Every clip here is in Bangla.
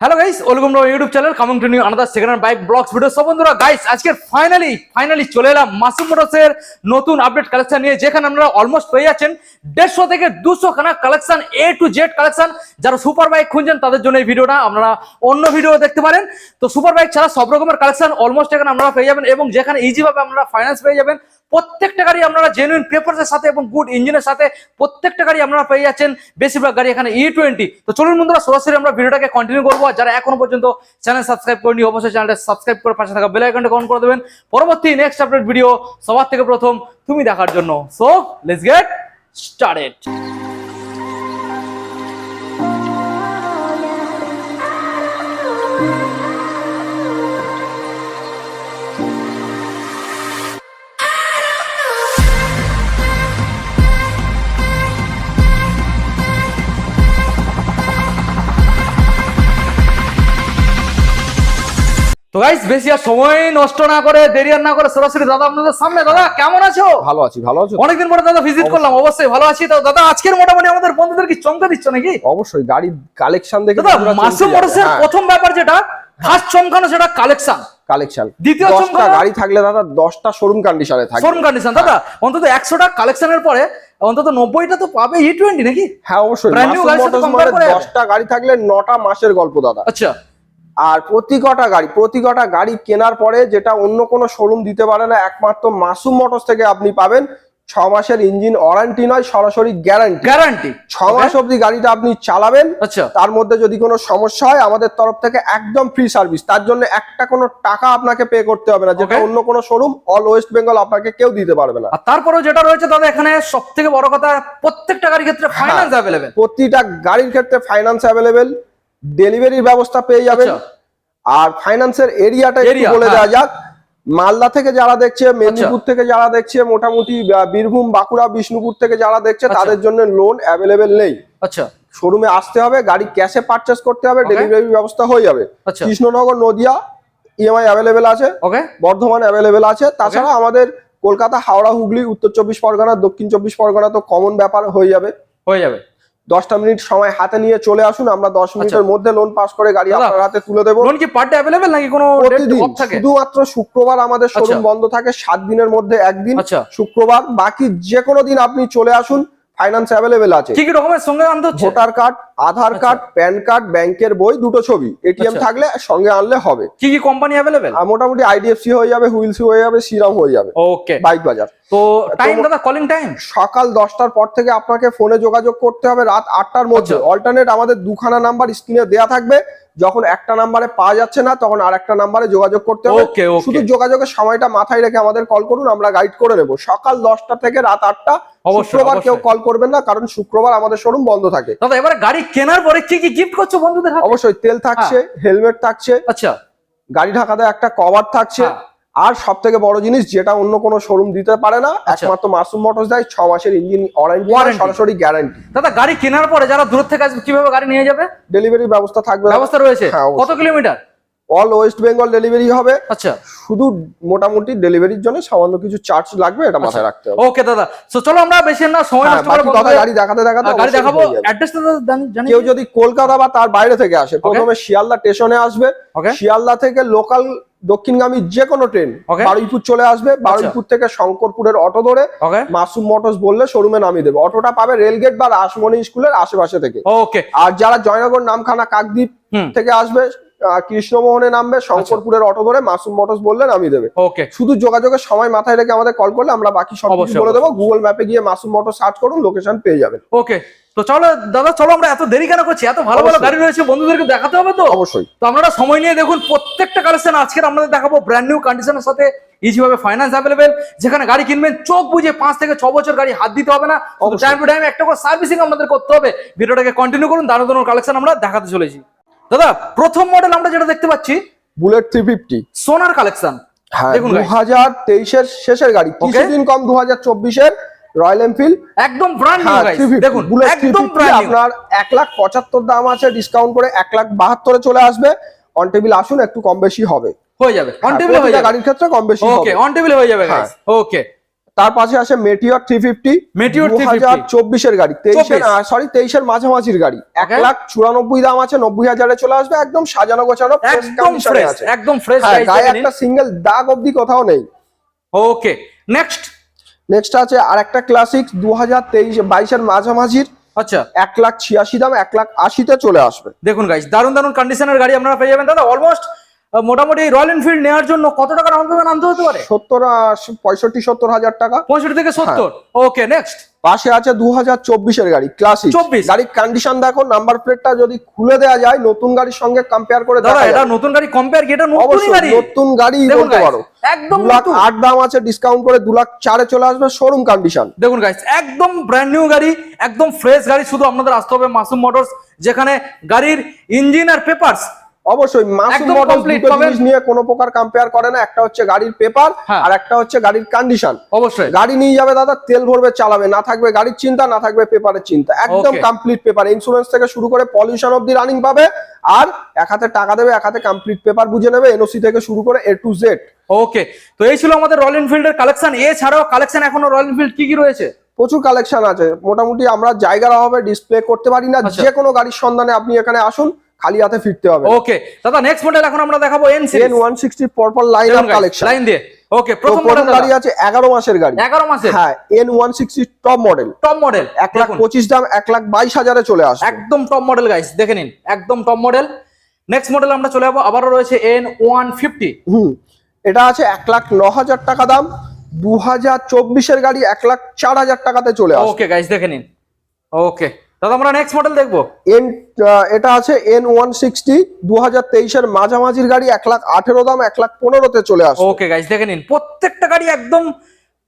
Hello guys welcome to YouTube channel coming to new another second bike blogs video সব বন্ধুরা গাইস আজকে ফাইনালি ফাইনালি চলে এলাম মাসুম মোটরসের নতুন আপডেট কালেকশন নিয়ে, যেখানে আপনারা অলমোস্ট পেয়ে যাচ্ছেন দেড়শো থেকে দুশো খানা collection A to Z collection যারা সুপার বাইক খুঁজছেন, তাদের জন্য এই ভিডিওটা আপনারা অন্য ভিডিও দেখতে পারেন। তো সুপার বাইক ছাড়া সব রকমের কালেকশন অলমোস্ট এখানে আপনারা পেয়ে যাবেন এবং যেখানে ইজিভাবে আপনারা ফাইন্যান্স পেয়ে যাবেন প্রত্যেকটা গাড়ি আপনারা জেনুইন পেপারসের সাথে এবং গুড ইঞ্জিনের সাথে প্রত্যেকটা গাড়ি আপনারা পেয়ে যাচ্ছেন। বেশিরভাগ গাড়ি এখানে ই টোয়েন্টি তো চলুন বন্ধুরা, সরাসরি আমরা ভিডিওটাকে কন্টিনিউ করব। যারা এখনও পর্যন্ত চ্যানেল সাবস্ক্রাইব করেনি অবশ্যই চ্যানেলটা সাবস্ক্রাইব করে পাশে থাকা বেলাইকনটা অন করে দেবেন। পরবর্তী নেক্সট আপডেট ভিডিও সবার থেকে প্রথম তুমি দেখার জন্য। সো লেটস গেট স্টার্টেড তো গাইস বেশি আর সময় নষ্ট না করে দেরি আর না করে সরাসরি দাদা আপনাদের সামনে। দাদা কেমন আছো? ভালো আছি ভালো আছো অনেকদিন পরে দাদা ভিজিট করলাম অবশ্যই। ভালো আছি। তো দাদা আজকের মোটামুটি আমাদের বন্ধুদের কি চমকে দিচ্ছ নাকি? অবশ্যই গাড়ির কালেকশন দেখে দাদা মাসুম মোটরসের প্রথম ব্যাপার যেটা ফার্স্ট চমকানো সেটা কালেকশন কালেকশন দ্বিতীয় চমকানো- গাড়ি থাকলে দাদা দশটা শোরুম কন্ডিশনে থাকবে। শোরুম কন্ডিশন দাদা অন্তত একশোটা কালেকশনের পরে অন্তত নব্বইটা তো পাবে ই টোয়েন্টি নাকি? হ্যাঁ অবশ্যই। মানে করে যাবে। দশটা গাড়ি থাকলে নটা মাসের গল্প দাদা। আচ্ছা। আর প্রতি কটা গাড়ি প্রতি কটা গাড়ি কেনার পরে যেটা অন্য কোনো শোরুম দিতে পারে না একমাত্র মাসুম মোটরস থেকে আপনি পাবেন। ছ মাসের ইঞ্জিন ওয়ারেন্টি নয় সরাসরি গ্যারান্টি গ্যারান্টি ছ মাস অবধি গাড়িটা আপনি চালাবেন। আচ্ছা। তার মধ্যে যদি কোনো সমস্যা হয় আমাদের তরফ থেকে একদম ফ্রি সার্ভিস তার জন্য একটা কোনো টাকা আপনাকে পে করতে হবে না যেটা অন্য কোনো শোরুম অল ওয়েস্ট বেঙ্গল আপনাকে কেউ দিতে পারবে না। আর তারপরেও যেটা রয়েছে দাদা এখানে সব থেকে বড় কথা প্রত্যেকটা গাড়ির ক্ষেত্রে। ফাইন্যান্স অ্যাভেলেবেল প্রতিটা গাড়ির ক্ষেত্রে ফাইন্যান্স অ্যাভেলেবেল ডেলিভারির ব্যবস্থা পেয়ে যাবেন। আচ্ছা। আর ফাইন্যান্সের এরিয়াটা একটু বলে হ্যাঁ। দেওয়া যাক। মালদা থেকে যারা দেখছে মেদিনীপুর থেকে যারা দেখছে মোটামুটি বীরভূম বাঁকুড়া বিষ্ণুপুর থেকে যারা দেখছে আচ্ছা। তাদের জন্য লোন অ্যাভেলেবেল নেই। আচ্ছা। শোরুমে আসতে হবে গাড়ি ক্যাশে পারচেস করতে হবে ডেলিভারি ব্যবস্থা হয়ে যাবে। আচ্ছা। কৃষ্ণনগর নদিয়া ইএমআই অ্যাভেলেবেল আছে। ওকে বর্ধমান অ্যাভেলেবেল আছে। তাছাড়া আমাদের কলকাতা হাওড়া হুগলি উত্তর চব্বিশ পরগনা দক্ষিণ চব্বিশ পরগনা তো কমন ব্যাপার হয়ে যাবে। হয়ে যাবে। দশটা মিনিট সময় হাতে নিয়ে চলে আসুন আমরা দশ মিনিটের মধ্যে লোন পাস করে গাড়ি আপনার হাতে তুলে দেবো। লোন কি পার ডে অ্যাভেলেবেল নাকি কোনো প্রতিদিন শুধুমাত্র শুক্রবার আমাদের শোরুম আচ্ছা। বন্ধ থাকে সাত দিনের মধ্যে একদিন আচ্ছা। শুক্রবার বাকি যে কোনো দিন আপনি চলে আসুন ফাইন্যান্স অ্যাভেলেবেল আছে। কি কি ডকুমেন্ট সঙ্গে আনতে হচ্ছে? ভোটার কার্ড আধার আচ্ছা। কার্ড প্যান কার্ড ব্যাংকের বই দুটো ছবি। এটিএম আচ্ছা। থাকলে সঙ্গে আনলে হবে। কি কি কোম্পানি অ্যাভেলেবেল মোটামুটি আইডিএফসি হয়ে যাবে হুইলসি হয়ে যাবে সিরাম হয়ে যাবে। ওকে বাইক বাজার। তো টাইম দাদা কলিং টাইম সকাল দশটার পর থেকে আপনাকে ফোনে যোগাযোগ করতে হবে রাত আটটার মধ্যে। আচ্ছা। অল্টারনেট আমাদের দুখানা নাম্বার স্ক্রিনে দেয়া থাকবে। যখন একটা নাম্বারে পাওয়া যাচ্ছে না তখন আর একটা নাম্বারে যোগাযোগ করতে হবে। শুধু যোগাযোগের সময়টা মাথায় রেখে আমাদের কল করুন আমরা গাইড করে নেব। সকাল দশটা থেকে রাত আটটা শুক্রবার কেউ কল করবেন না কারণ শুক্রবার আমাদের শোরুম বন্ধ থাকে। দাদা এবারে গাড়ি কেনার পরে কি কি গিফট করছ বন্ধুদের অবশ্যই তেল থাকছে হেলমেট থাকছে আচ্ছা। গাড়ি ঢাকাতে একটা কভার থাকছে। হ্যাঁ। আর সব থেকে বড় জিনিস যেটা অন্য কোনো শোরুম দিতে পারে না আচ্ছা। একমাত্র মাসুম মোটরস দেয় ছ মাসের ইঞ্জিন ওয়ারেন্টি। সরাসরি গ্যারান্টি দাদা গাড়ি কেনার পরে যারা দূর থেকে আসবে কীভাবে গাড়ি নিয়ে যাবে? ডেলিভারি ব্যবস্থা থাকবে ব্যবস্থা রয়েছে? হ্যাঁ, কত kilometre? All West Bengal delivery হবে। আচ্ছা। শুধু মোটামুটি ডেলিভারির জন্য সামান্য কিছু চার্জ লাগবে এটা মাথায় রাখতে হবে। ওকে দাদা। তো চলো আমরা বেশি না সময় হ্যাঁ, নষ্ট করে বাকি কথা বন্ধুদের- গাড়ি দেখাতে দেখাতে গাড়ি দেখাবো। অ্যাড্রেসটা দাদা জানি- কেউ যদি কলকাতা বা তার বাইরে থেকে আসে প্রথমে শিয়ালদা স্টেশনে আসবে। ওকে শিয়ালদা থেকে লোকাল দক্ষিণগামী যে কোনো ট্রেন বারুইপুর চলে আসবে। বারুইপুর থেকে শঙ্করপুরের অটো ধরে মাসুম মোটরস বললে শোরুমে নামিয়ে দেবে। অটোটা পাবে রেলগেট বা রাসমণি স্কুলের আশেপাশে থেকে। ওকে আর যারা জয়নগর নামখানা কাকদ্বীপ থেকে আসবে কৃষ্ণমোহনে নামবে শঙ্করপুরের অটো ধরে মাসুম মোটরস বললে নামিয়ে দেবে। ওকে। শুধু যোগাযোগের সময় মাথায় রেখে আমাদের কল করলে আমরা বাকি সব বলে দেবো। গুগল ম্যাপে গিয়ে মাসুম মোটর সার্চ করুন লোকেশন পেয়ে যাবেন। ওকে। তো চলো দাদা চলো আমরা এত দেরি কেন করছি? এত ভালো ভালো। গাড়ি রয়েছে বন্ধুদেরকে দেখাতে হবে তো? অবশ্যই। তো আপনারা সময় নিয়ে দেখুন প্রত্যেকটা কালেকশন আজকের আমাদের দেখাবো ব্র্যান্ড নিউ কন্ডিশনের সাথে ইজি ভাবে ফাইন্যান্স অ্যাভেলেবেল যেখানে গাড়ি কিনবেন চোখ বুঝে পাঁচ থেকে ছ বছর গাড়ি হাত দিতে হবে না। টাইম টু টাইম একটা করে সার্ভিসিং আমাদের করতে হবে। ভিডিওটাকে কন্টিনিউ করুন দারুণ দারুণ কালেকশন আমরা দেখাতে চলেছি। দাদা প্রথম মডেল আমরা যেটা দেখতে পাচ্ছি বুলেট থ্রি ফিফটি সোনার কালেকশন হ্যাঁ দেখুন দু হাজার তেইশের শেষের গাড়ি কিছুদিন কম দু হাজার চব্বিশের রয়্যাল এনফিল্ড একদম ব্র্যান্ড নিউ হ্যাঁ গাইস দেখুন বুলেট একদম 350 ব্র্যান্ড আপনার এক লাখ পঁচাত্তর দাম আছে ডিসকাউন্ট করে এক লাখ বাহাত্তরে চলে আসবে। অন টেবিল আসুন একটু কম বেশি হবে। হয়ে যাবে। অন হ্যাঁ, টেবিলে হয়ে যাবে। গাড়ির ক্ষেত্রে কম বেশি ওকে অন টেবিলে হয়ে যাবে হ্যাঁ। গাইস ওকে তার পাশে আছে মেটিওর থ্রি ফিফটি মেটিওর 350 হাজার চব্বিশের গাড়ি তেইশের সরি তেইশের মাঝামাঝির গাড়ি। এক লাখ চুরানব্বই দাম আছে নব্বই হাজারে চলে আসবে একদম সাজানো গোছানো একদম ফ্রেশ একদম ফ্রেশ হ্যাঁ গায়ে একটা সিঙ্গেল দাগ অব্দি কোথাও নেই। ওকে নেক্সট নেক্সট আছে আর একটা ক্লাসিক দু হাজার তেইশ বাইশের মাঝামাঝির। আচ্ছা। এক লাখ ছিয়াশি দাম এক লাখ আশিতে চলে আসবে। দেখুন গাইস দারুণ দারুণ কন্ডিশনের গাড়ি আপনারা পেয়ে যাবেন। দাদা অলমোস্ট মোটামুটি রয়্যাল এনফিল্ড নেওয়ার জন্য কত টাকা ডাউন পেমেন্ট আনতে হতে পারে? সত্তর পঁয়ষট্টি সত্তর হাজার টাকা। পঁয়ষট্টি থেকে সত্তর। হ্যাঁ। ওকে নেক্সট পাশে আছে দু হাজার চব্বিশের গাড়ি ক্লাসিক 24 গাড়ির কন্ডিশন দেখো নাম্বার প্লেটটা যদি খুলে দেওয়া যায় নতুন গাড়ির সঙ্গে কম্পেয়ার করে দাদা এটা নতুন গাড়ি কম্পেয়ার কি? এটা অবশ্যই গাড়ি। নতুন গাড়ি বলতে পারো। একদম লাখ নতুন। আট দাম আছে ডিসকাউন্ট করে দু লাখ চারে চলে আসবে শোরুম কন্ডিশন দেখুন গাইস একদম ব্র্যান্ড নিউ গাড়ি একদম ফ্রেশ গাড়ি শুধু আপনাদের আসতে হবে মাসুম মোটরস যেখানে গাড়ির ইঞ্জিন আর পেপারস অবশ্যই মাসুম complete দুটো জিনিস নিয়ে কোনো প্রকার কম্পেয়ার করে না। একটা হচ্ছে গাড়ির পেপার হ্যাঁ। আর একটা হচ্ছে গাড়ির কন্ডিশন অবশ্যই। গাড়ি নিয়ে যাবে দাদা তেল ভরবে চালাবে না থাকবে গাড়ির চিন্তা না থাকবে পেপারের চিন্তা। একদম কমপ্লিট পেপার ইন্স্যুরেন্স থেকে শুরু করে পলিউশন অব্দি রানিং পাবে আর এক হাতে টাকা দেবে এক হাতে কমপ্লিট পেপার বুঝে নেবে এনওসি থেকে শুরু করে এ টু জেড ওকে তো এই ছিল আমাদের রয়্যাল এনফিল্ডের কালেকশন এছাড়াও কালেকশন এখনও রয়্যাল এনফিল্ড কি কি রয়েছে? প্রচুর কালেকশন আছে। মোটামুটি আমরা জায়গার অভাবে ডিসপ্লে করতে পারি না। আচ্ছা। যে কোনো গাড়ির সন্ধানে আপনি এখানে আসুন। খালি হাতে ফিরতে হবে। ওকে দাদা নেক্সট মডেল এখন আমরা দেখাবো N N series one sixty পরপর লাইন আপ কালেকশন লাইন দিয়ে। ওকে প্রথম মডেল গাড়ি আছে এগারো মাসের গাড়ি। 11 মাসের? হ্যাঁ N one sixty top model top model এক লাখ পঁচিশ দাম এক লাখ বাইশ হাজারে চলে আসবে। একদম টপ মডেল গাইস দেখে নিন। একদম টপ মডেল নেক্সট মডেল আমরা চলে যাব আবারও রয়েছে এন ওয়ান ফিফটি হুম এটা আছে এক লাখ ন হাজার টাকা দাম। দু হাজার চব্বিশের গাড়ি এক লাখ চার হাজার টাকাতে চলে আসবে। ওকে গাইস দেখে নিন। ওকে দাদা আমরা নেক্সট মডেল দেখব। এন এটা আছে এন ওয়ান সিক্সটি দু হাজার তেইশের মাঝামাঝির গাড়ি এক লাখ আঠেরো দাম এক লাখ পনেরোতে চলে আসবে ওকে গাইস দেখে নিন প্রত্যেকটা গাড়ি একদম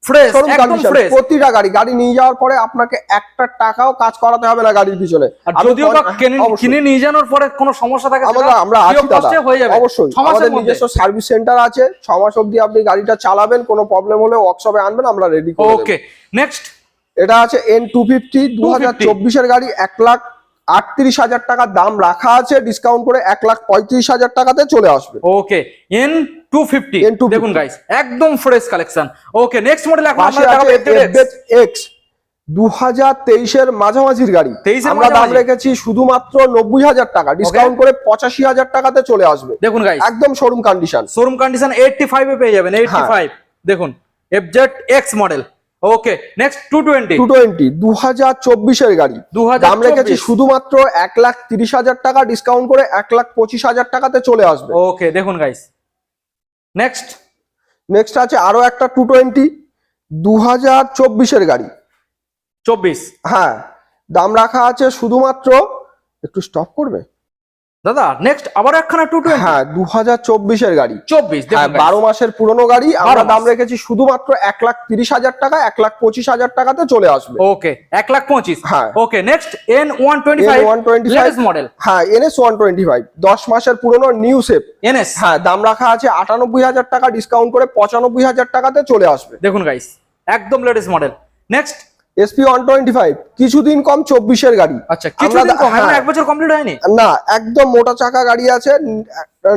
ফ্রেশ একদম ফ্রেশ প্রতিটা গাড়ি গাড়ি নিয়ে যাওয়ার পরে আপনাকে একটা টাকাও কাজ করাতে হবে না গাড়ির পিছনে। আর যদিও বা কিনে- কিনে নিয়ে যাওয়ার পরে কোনো সমস্যা থাকে আমরা আমরা আছি দাদা। হয়ে যাবে। অবশ্যই। আমাদের নিজস্ব সার্ভিস সেন্টার আছে। ছ মাস অবধি আপনি গাড়িটা চালাবেন কোনো প্রবলেম হলে ওয়ার্কশপে আনবেন আমরা রেডি করে ওকে নেক্সট এটা আছে এন টু ফিফটি দু হাজার চব্বিশের গাড়ি এক লাখ আটত্রিশ হাজার টাকা দাম রাখা আছে ডিসকাউন্ট করে এক লাখ পঁয়ত্রিশ হাজার টাকাতে চলে আসবে। Okay N two fifty N250 দেখুন গাইস একদম fresh collection okay next model এখন এক্স দু হাজার তেইশের মাঝামাঝির গাড়ি। 23 এর আমরা দাম রেখেছি শুধুমাত্র নব্বই হাজার টাকা। ডিসকাউন্ট করে পঁচাশি হাজার টাকাতে চলে আসবে। দেখুন গাইস একদম শোরুম কন্ডিশন শোরুম কন্ডিশন 85 এ পেয়ে যাবেন 85 দেখুন FZ X model okay next 220 two twenty দু হাজার চব্বিশের গাড়ি। 2024 দাম রেখেছি শুধুমাত্র এক লাখ তিরিশ হাজার টাকা ডিসকাউন্ট করে এক লাখ পঁচিশ হাজার টাকাতে চলে আসবে। ওকে দেখুন গাইস নেক্সট নেক্সট আছে আরও একটা টু টোয়েন্টি দু হাজার চব্বিশের গাড়ি। 24 হ্যাঁ দাম রাখা আছে শুধুমাত্র একটু স্টপ করবে? দাদা নেক্সট আবার একখানা 220 হ্যাঁ দু হাজার চব্বিশের গাড়ি। 24 হ্যাঁ বারো মাসের পুরনো গাড়ি আমরা দাম রেখেছি শুধুমাত্র এক লাখ তিরিশ হাজার টাকা এক লাখ পঁচিশ হাজার টাকাতে চলে আসবে। ওকে 1 লাখ 25 হ্যাঁ। Okay next N 125 N125 latest model হ্যাঁ এনএস ওয়ান টোয়েন্টি ফাইভ দশ মাসের পুরনো নিউ সেপ এনএস হ্যাঁ দাম রাখা আছে আটানব্বই হাজার টাকা ডিসকাউন্ট করে পঁচানব্বই হাজার টাকাতে চলে আসবে। দেখুন গাইস একদম latest model next SP one twenty five কিছুদিন কম চব্বিশের গাড়ি আচ্ছা হ্যাঁ। এক বছর কমপ্লিট হয়নি না একদম মোটা চাকা গাড়ি আছে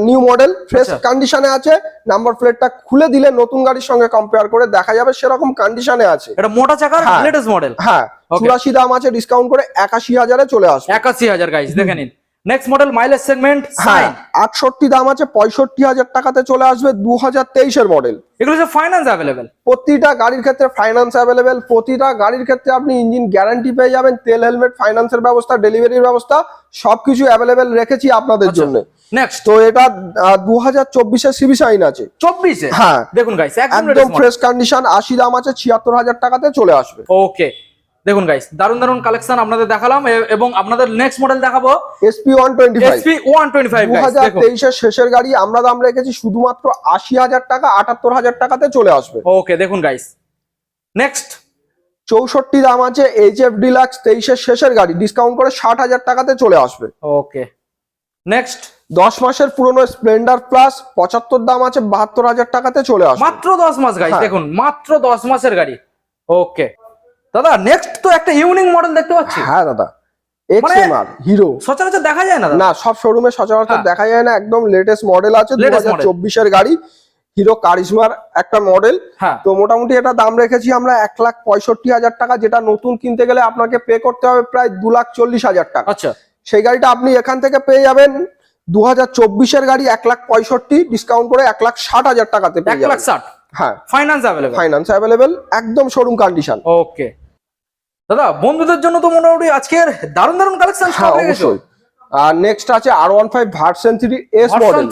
নিউ মডেল ফ্রেশ। কন্ডিশনে আছে নাম্বার প্লেটটা খুলে দিলে নতুন গাড়ির সঙ্গে কম্পেয়ার করে দেখা যাবে সেরকম কন্ডিশনে আছে এটা মোটা চাকার হ্যাঁ। লেটেস্ট মডেল হ্যাঁ Okay. চুরাশি দাম আছে ডিসকাউন্ট করে একাশি হাজারে চলে আসবে একাশি হাজার গাইস দেখে নিন নেক্সট মডেল মাইলেজ সেগমেন্ট হ্যাঁ আটষট্টি দাম আছে পঁয়ষট্টি হাজার টাকাতে চলে আসবে দু হাজার তেইশের মডেল এগুলো হচ্ছে ফাইন্যান্স অ্যাভেলেবেল প্রতিটা গাড়ির ক্ষেত্রে ফাইন্যান্স অ্যাভেলেবেল প্রতিটা গাড়ির ক্ষেত্রে আপনি ইঞ্জিন গ্যারান্টি পেয়ে যাবেন তেল হেলমেট ফাইন্যান্সের ব্যবস্থা ডেলিভারির ব্যবস্থা সবকিছু অ্যাভেলেবেল রেখেছি আপনাদের আচ্ছা। জন্য। নেক্সট তো এটা দু হাজার চব্বিশে সিবি সাইন আছে। চব্বিশে? হ্যাঁ। দেখুন গাইস একদম ফ্রেশ কন্ডিশন আশি দাম আছে ছিয়াত্তর হাজার টাকাতে চলে আসবে। ওকে দেখুন গাইস দারুণ দারুণ কালেকশন আপনাদের দেখালাম এবং আপনাদের নেক্সট মডেল দেখাবো। SP one twenty SP one twenty five দু হাজার তেইশের শেষের গাড়ি আমরা দাম রেখেছি শুধুমাত্র আশি হাজার টাকা আটাত্তর হাজার টাকাতে চলে আসবে। ওকে দেখুন গাইস নেক্সট চৌষট্টি দাম আছে এইচ এফ ডিলাক্স তেইশের শেষের গাড়ি ডিসকাউন্ট করে ষাট হাজার টাকাতে চলে আসবে। ওকে নেক্সট দশ মাসের পুরনো স্প্লেন্ডার প্লাস পঁচাত্তর দাম আছে বাহাত্তর হাজার টাকাতে চলে আসবে। মাত্র দশ মাস গাইস হ্যাঁ। দেখুন মাত্র দশ মাসের গাড়ি। ওকে দাদা নেক্সট তো একটা ইউনিক মডেল দেখতে পাচ্ছি। হ্যাঁ দাদা এক্স মানে- হিরো সচরাচর দেখা যায় না না সব শোরুমে সচরাচর হ্যাঁ। দেখা যায় না একদম লেটেস্ট মডেল আছে দু হাজার চব্বিশের গাড়ি হিরো কারিজমার একটা মডেল হ্যাঁ। তো মোটামুটি এটা দাম রেখেছি আমরা এক লাখ পঁয়ষট্টি হাজার টাকা যেটা নতুন কিনতে গেলে আপনাকে পে করতে হবে প্রায় দু লাখ চল্লিশ হাজার টাকা। আচ্ছা। সেই গাড়িটা আপনি এখান থেকে পেয়ে যাবেন দু হাজার চব্বিশের গাড়ি এক লাখ পঁয়ষট্টি ডিসকাউন্ট করে এক লাখ ষাট হাজার টাকাতে পেয়ে যাবেন। হ্যাঁ। ফাইন্যান্স অ্যাভেলেবেল ফাইন্যান্স অ্যাভেলেবেল একদম শোরুম কন্ডিশন ওকে দাদা বন্ধুদের জন্য তো মোটামুটি আজকের দারুণ দারুণ কালেকশন হ্যাঁ অবশ্যই। আর নেক্সট আছে R one five version three S model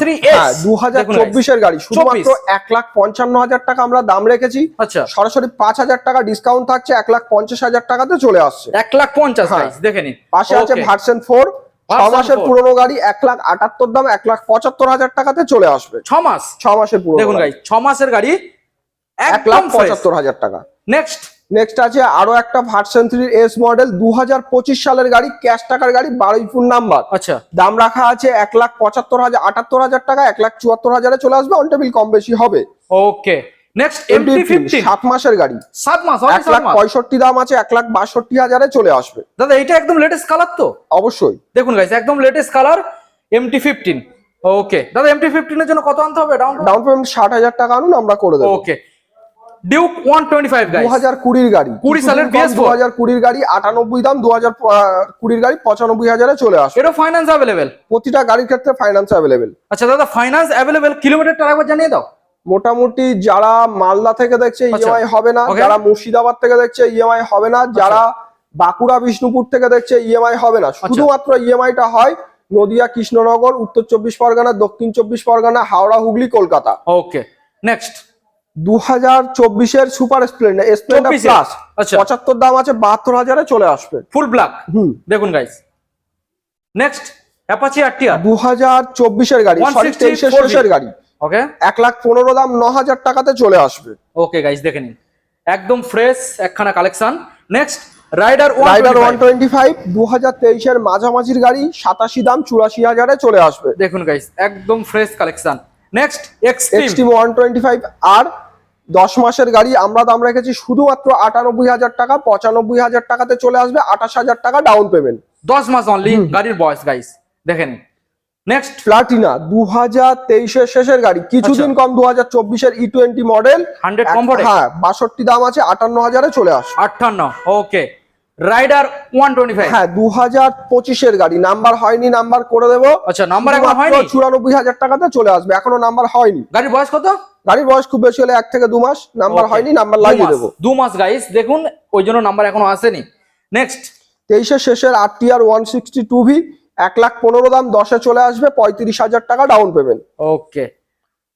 দু হাজার চব্বিশের গাড়ি শুধুমাত্র এক লাখ পঞ্চান্ন হাজার টাকা আমরা দাম রেখেছি। আচ্ছা। সরাসরি পাঁচ হাজার টাকা ডিসকাউন্ট থাকছে এক লাখ পঞ্চাশ হাজার টাকাতে চলে আসছে। এক লাখ পঞ্চাশ হ্যাঁ। দেখে নিন। পাশে আছে. ভার্সন ফোর ছ মাসের 4 পুরোনো গাড়ি এক লাখ আটাত্তর দাম এক লাখ পঁচাত্তর হাজার টাকাতে চলে আসবে। ছ মাস। ছ মাসের পুরোনো দেখুন গাই ছ মাসের গাড়ি এক লাখ পঁচাত্তর হাজার টাকা। নেক্সট নেক্সট আছে আরও একটা ভার্সন থ্রি এস মডেল দু হাজার পঁচিশ সালের গাড়ি ক্যাশ টাকার গাড়ি বারুইপুর নাম্বার। আচ্ছা। দাম রাখা আছে এক লাখ পঁচাত্তর হাজার আটাত্তর হাজার টাকা এক লাখ চুয়াত্তর হাজারে চলে আসবে অন টেবিল কম বেশি হবে। ওকে নেক্সট এমটি মাসের গাড়ি। সাত মাস লাখ দাম আছে লাখ বাষট্টি হাজারে চলে আসবে। দাদা এটা একদম লেটেস্ট কালার তো? অবশ্যই। দেখুন গাইস একদম লেটেস্ট কালার এমটি ওকে দাদা এমটি জন্য কত আনতে হবে? ডাউন ডাউন পেমেন্ট ষাট হাজার টাকা আনুন আমরা করে দেবো। Okay Duke one twenty five দু গাইস হাজার কুড়ির গাড়ি। 20 সালের BS4 দু হাজার কুড়ির গাড়ি আটানব্বই দাম গাড়ি চলে আসবে। এটা অ্যাভেলেবেল প্রতিটা গাড়ির ক্ষেত্রে আচ্ছা দাদা কিলোমিটারটা একবার জানিয়ে দাও। মোটামুটি যারা মালদা থেকে দেখছে আচ্ছা। ইএমআই হবে না। যারা মুর্শিদাবাদ থেকে দেখছে ইএমআই হবে না। যারা বাঁকুড়া বিষ্ণুপুর থেকে দেখছে ইএমআই হবে না। আচ্ছা। শুধুমাত্র ইএমআইটা হয় নদিয়া কৃষ্ণনগর উত্তর চব্বিশ পরগনা দক্ষিণ চব্বিশ পরগনা হাওড়া হুগলি কলকাতা। ওকে নেক্সট দু হাজার চব্বিশের সুপার স্প্লেন্ডার স্প্লেন্ডার 24 প্লাস আচ্ছা। পঁচাত্তর দাম আছে বাহাত্তর হাজারে চলে আসবে। ফুল ব্ল্যাক হুম। দেখুন গাইস নেক্সট অ্যাপাচি আরটিআর দু হাজার চব্বিশের গাড়ি সরি 160 তেইশের শেষের গাড়ি। ওকে এক লাখ পনেরো দাম ন হাজার টাকাতে চলে আসবে। ওকে গাইস দেখে নিন। একদম ফ্রেশ একখানা collection next Raider Raider one twenty five দু হাজার তেইশের মাঝামাঝির গাড়ি সাতাশি দাম চুরাশি হাজারে চলে আসবে। দেখুন গাইস একদম fresh collection next Xtreme one twenty five আর দশ মাসের গাড়ি আমরা দাম রেখেছি শুধুমাত্র আটানব্বই হাজার টাকা পঁচানব্বই হাজার টাকাতে চলে আসবে আঠাশ হাজার টাকা ডাউন পেমেন্ট দশ মাস অনলি গাড়ির বয়স গাইস দেখে নিন নেক্সট প্লাটিনা দু হাজার তেইশের শেষের গাড়ি কিছুদিন কম দু হাজার চব্বিশের ই টোয়েন্টি মডেল হান্ড্রেড কমফোর্ট হ্যাঁ বাষট্টি দাম আছে আটান্ন হাজারে চলে আসবে। আটান্ন okay rider one twenty five হ্যাঁ দু হাজার পঁচিশের গাড়ি। নাম্বার হয়নি নাম্বার করে দেবো। আচ্ছা নাম্বার এখন হয়নি? চুরানব্বই হাজার টাকাতে চলে আসবে। এখনও নাম্বার হয়নি। গাড়ির বয়স কত? গাড়ির বয়স খুব বেশি হলে এক থেকে দু মাস। নাম্বার হয়নি নাম্বার লাগিয়ে দেবো। দু মাস গাইস দেখুন ওই জন্য নাম্বার এখনও আসেনি। নেক্সট তেইশের শেষের R T R one sixty two V এক লাখ পনেরো দাম দশে চলে আসবে পঁয়ত্রিশ হাজার টাকা ডাউন পেমেন্ট ওকে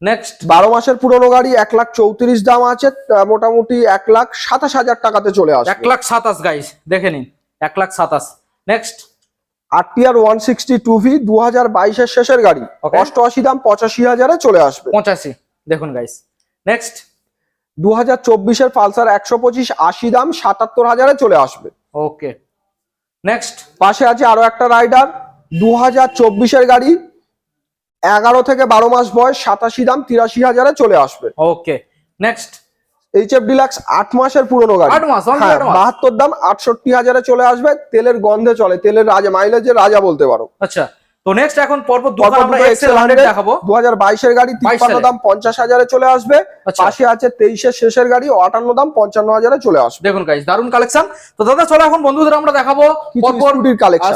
নেক্সট বারো মাসের পুরনো গাড়ি এক লাখ চৌত্রিশ দাম আছে মোটামুটি এক লাখ সাতাশ হাজার টাকাতে চলে আসে এক লাখ সাতাশ গাইস দেখে নিন এক লাখ সাতাশ। Next R T R one sixty two V দু হাজার বাইশের শেষের গাড়ি। অষ্টআশি দাম পঁচাশি হাজারে চলে আসবে। পঁচাশি দেখুন গাইস নেক্সট দু হাজার চব্বিশের পালসার একশো পঁচিশ আশি দাম সাতাত্তর হাজারে চলে আসবে। ওকে নেক্সট পাশে আছে আরও একটা রাইডার দু হাজার চব্বিশের গাড়ি এগারো থেকে বারো মাস বয়স সাতাশি দাম তিরাশি হাজারে চলে আসবে। Okay next H F deluxe আট মাসের পুরনো গাড়ি। হ্যাঁ। বাহাত্তর দাম আটষট্টি হাজারে চলে আসবে। তেলের গন্ধে চলে তেলের রাজা মাইলেজের রাজা বলতে পারো। আচ্ছা তো নেক্সট এখন পরপর দুটো আমরা এক্সেল হান্ড্রেড দেখাবো। দু হাজার বাইশের গাড়ি। দাম পঞ্চাশ হাজারে চলে আসবে। আচ্ছা। পাশে আছে তেইশের শেষের গাড়ি আটান্ন দাম পঞ্চান্ন হাজারে চলে আসবে। দেখুন গাইস দারুণ কালেকশন তো দাদা চলো এখন বন্ধুদের আমরা দেখাবো পরপর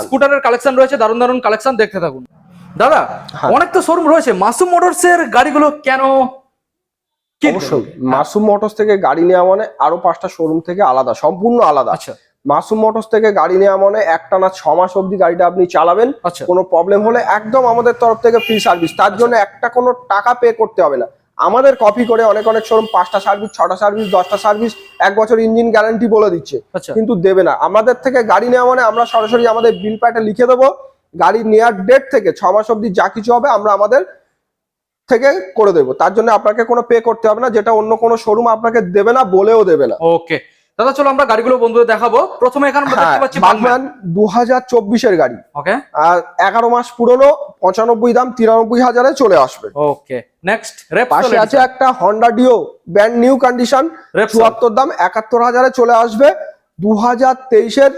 স্কুটারের কালেকশন রয়েছে দারুণ দারুণ কালেকশন দেখতে থাকুন। দাদা হ্যাঁ। অনেক তো শোরুম রয়েছে। মাসুম মোটরস এর গাড়িগুলো কেন? অবশ্যই। মাসুম মোটরস থেকে গাড়ি নেওয়া মানে আরও পাঁচটা শোরুম থেকে আলাদা সম্পূর্ণ আলাদা। আচ্ছা। মাসুম মোটরস থেকে গাড়ি নেওয়া মানে একটানা ছ মাস অব্দি গাড়িটা আপনি চালাবেন। আচ্ছা। কোনো প্রবলেম হলে একদম আমাদের তরফ থেকে ফ্রি সার্ভিস তার জন্য একটা কোনো টাকা পে করতে হবে না। আমাদের কপি করে অনেক অনেক শোরুম পাঁচটা সার্ভিস ছটা সার্ভিস দশটা সার্ভিস এক বছর ইঞ্জিন গ্যারান্টি বলে দিচ্ছে। আচ্ছা। কিন্তু দেবে না। আমাদের থেকে গাড়ি নেওয়া মানে আমরা সরাসরি আমাদের বিল প্যাটে লিখে দেবো। গাড়ি নেওয়ার ডেট থেকে ছ মাস অব্দি যা কিছু হবে আমরা আমাদের থেকে করে দেবো। তার জন্য আপনাকে কোনো পে করতে হবে না যেটা অন্য কোনো শোরুম আপনাকে দেবে না বলেও দেবে না। ওকে দাদা চলো আমরা গাড়িগুলো বন্ধুদের দেখাবো। প্রথমে এখানে আমরা হ্যাঁ দেখতে পাচ্ছি হাজার চব্বিশের গাড়ি। ওকে আর এগারো মাস পুরনো পঁচানব্বই দাম তিরানব্বই হাজারে চলে আসবে। ওকে নেক্সট পাশে আছে একটা Honda Dio brand new condition Repsol। চুয়াত্তর দাম একাত্তর হাজারে চলে আসবে। দু হাজার তেইশের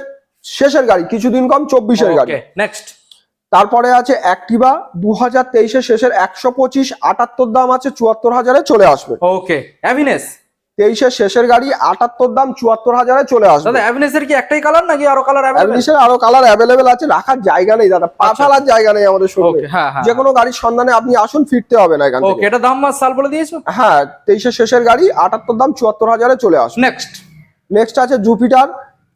শেষের গাড়ি কিছুদিন কম চব্বিশের গাড়ি। নেক্সট তারপরে আছে অ্যাক্টিভা দু হাজার তেইশের শেষের একশো পঁচিশ আটাত্তর দাম আছে চুয়াত্তর হাজারে চলে আসবে। ওকে অ্যাভিনেস তেইশের শেষের গাড়ি আটাত্তর দাম চুয়াত্তর হাজারে চলে আসবে। দাদা অ্যাভিনেসের কি একটাই কালার নাকি আরও কালার অ্যাভেলেবল আরও কালার অ্যাভেলেবেল আছে রাখার জায়গা নেই দাদা আচ্ছা। জায়গা নেই আমাদের শোরুমে। হ্যাঁ হ্যাঁ। যে কোনো গাড়ির সন্ধানে আপনি আসুন ফিরতে হবে না এখান থেকে। এটা দাম আর সাল বলে দিয়েছ? হ্যাঁ তেইশের শেষের গাড়ি আটাত্তর দাম চুয়াত্তর হাজারে চলে আসবে। নেক্সট নেক্সট আছে জুপিটার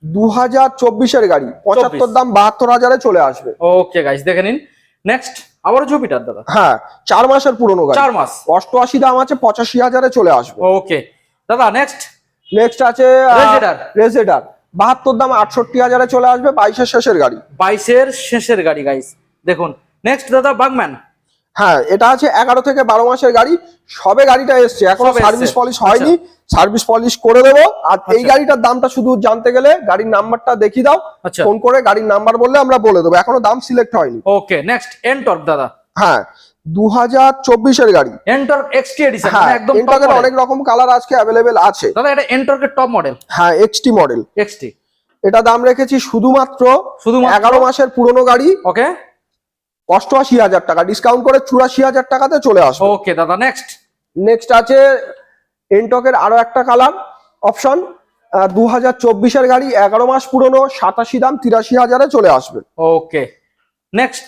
দু হাজার চব্বিশের গাড়ি পঁচাত্তর দাম বাহাত্তর হাজারে চলে আসবে। ওকে গাইস দেখে নিন। নেক্সট আবারও জুপিটার দাদা। হ্যাঁ চার মাসের পুরনো গাড়ি। চার মাস। অষ্টআশি দাম আছে পঁচাশি হাজারে চলে আসবে। ওকে দাদা নেক্সট নেক্সট আছে। রেজেডার বাহাত্তর দাম আটষট্টি হাজারে চলে আসবে বাইশের শেষের গাড়ি। বাইশের শেষের গাড়ি গাইস দেখুন। নেক্সট দাদা বাগম্যান হ্যাঁ এটা আছে এগারো থেকে বারো মাসের গাড়ি। সবে গাড়িটা এসছে। এখনও সার্ভিস পলিশ হয়নি। সার্ভিস পলিশ করে দেবো। আর এই আচ্ছা। গাড়িটার দামটা শুধু জানতে গেলে গাড়ির নাম্বারটা দেখিয়ে দাও। আচ্ছা। ফোন করে গাড়ির নাম্বার বললে আমরা বলে দেবো। এখনও দাম সিলেক্ট হয়নি। ওকে নেক্সট এনটর্ক দাদা। হ্যাঁ দু হাজার চব্বিশের গাড়ি। এনটর্ক এক্সটি এডিশন হ্যাঁ মানে একদম অনেক রকম কালার আজকে অ্যাভেলেবেল আছে। দাদা এটা এনটর্কের টপ মডেল হ্যাঁ এক্সটি মডেল এক্সটি এটা দাম রেখেছি শুধুমাত্র শুধুমাত্র? এগারো মাসের পুরনো গাড়ি। ওকে অষ্টআশি হাজার টাকা ডিসকাউন্ট করে চুরাশি হাজার টাকাতে চলে আসবে। ওকে দাদা নেক্সট নেক্সট আছে এনটকের আরও একটা কালার অপশন দু হাজার চব্বিশের গাড়ি এগারো মাস পুরনো সাতাশি দাম তিরাশি হাজারে চলে আসবে। ওকে নেক্সট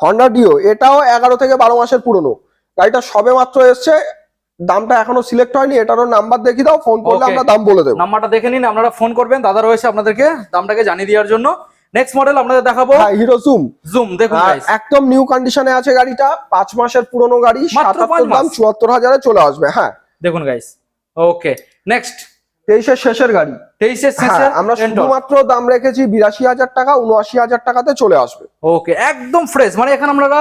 হন্ডা ডিও এটাও এগারো থেকে বারো মাসের পুরনো। গাড়িটা সবে মাত্র এসছে দামটা এখনও সিলেক্ট হয়নি এটারও নাম্বার দেখিয়ে দাও ফোন করলে. আমরা দাম বলে দেবো। নাম্বারটা দেখে নিন আপনারা ফোন করবেন দাদা রয়েছে আপনাদেরকে দামটাকে জানিয়ে দেওয়ার জন্য। নেক্সট মডেল আপনাদের দেখাবো। হিরো জুম জুম দেখুন। একদম নিউ কন্ডিশনে আছে গাড়িটা। পাঁচ মাসের পুরনো গাড়ি সাতাত্তর দাম। চুয়াত্তর হাজারে চলে আসবে হ্যাঁ। দেখুন গাইস ওকে নেক্সট তেইশের শেষের গাড়ি। তেইশের হ্যাঁ শেষে আমরা শুধুমাত্র দাম রেখেছি বিরাশি হাজার টাকা উনআশি হাজার টাকাতে চলে আসবে। ওকে একদম ফ্রেশ মানে এখানে আপনারা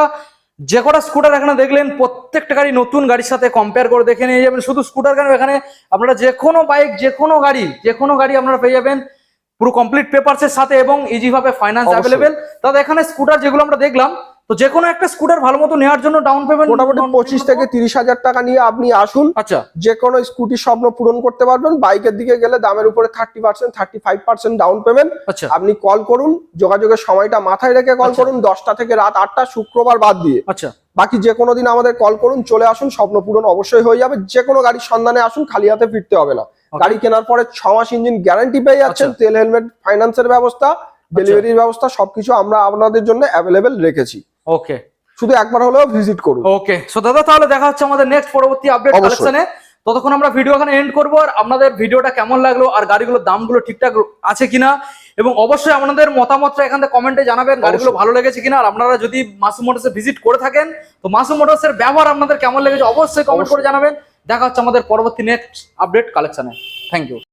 যে কটা স্কুটার এখানে দেখলেন প্রত্যেকটা গাড়ি নতুন গাড়ির সাথে কম্পেয়ার করে দেখে নিয়ে যাবেন। শুধু স্কুটার কেন এখানে আপনারা যে কোনো বাইক যে কোনো গাড়ি যে কোনো গাড়ি আপনারা পেয়ে যাবেন। পুরো কমপ্লিট পেপারসের সাথে এবং ইজি ভাবে ফাইন্যান্স। অ্যাভেলেবেল তাহলে এখানে স্কুটার যেগুলো আমরা দেখলাম তো যে কোনো একটা স্কুটার ভালো মতো নেওয়ার জন্য ডাউন পেমেন্ট মোটামুটি পঁচিশ থেকে তিরিশ হাজার টাকা নিয়ে আপনি আসুন। আচ্ছা। যে কোনো স্কুটির স্বপ্ন পূরণ করতে পারবেন। বাইকের দিকে গেলে দামের উপরে thirty percent thirty five percent down payment আচ্ছা। আপনি কল করুন যোগাযোগের সময়টা মাথায় রেখে কল আচ্ছা। করুন দশটা থেকে রাত আটটা শুক্রবার বাদ দিয়ে। আচ্ছা। বাকি যে কোনো দিন আমাদের কল করুন চলে আসুন স্বপ্ন পূরণ অবশ্যই হয়ে যাবে। যে কোনো গাড়ির সন্ধানে আসুন খালি হাতে ফিরতে হবে না. গাড়ি কেনার পরে ছ মাস ইঞ্জিন গ্যারান্টি পেয়ে যাচ্ছেন আচ্ছা। তেল হেলমেট ফাইন্যান্সের ব্যবস্থা ডেলিভারির ব্যবস্থা সবকিছু আমরা আপনাদের জন্য অ্যাভেলেবেল রেখেছি। ওকে শুধু একবার হলেও ভিজিট করুন। ওকে সো দাদা তাহলে দেখা হচ্ছে আমাদের নেক্সট পরবর্তী আপডেট। কালেকশনে ততক্ষণ আমরা ভিডিও এখানে এন্ড করব আর আপনাদের ভিডিওটা কেমন লাগল আর গাড়িগুলোর দামগুলো ঠিকঠাক আছে কিনা এবং অবশ্যই আপনাদের মতামতটা এখান থেকে কমেন্টে জানাবেন গাড়িগুলো ভালো লেগেছে কিনা আর আপনারা যদি মাসুম মোটরসে ভিজিট করে থাকেন তো মাসুম মোটরসের ব্যবহার আপনাদের কেমন লেগেছে অবশ্যই কমেন্ট করে জানাবেন। দেখা হচ্ছে আমাদের পরবর্তী নেক্সট আপডেট কালেকশানে থ্যাংক ইউ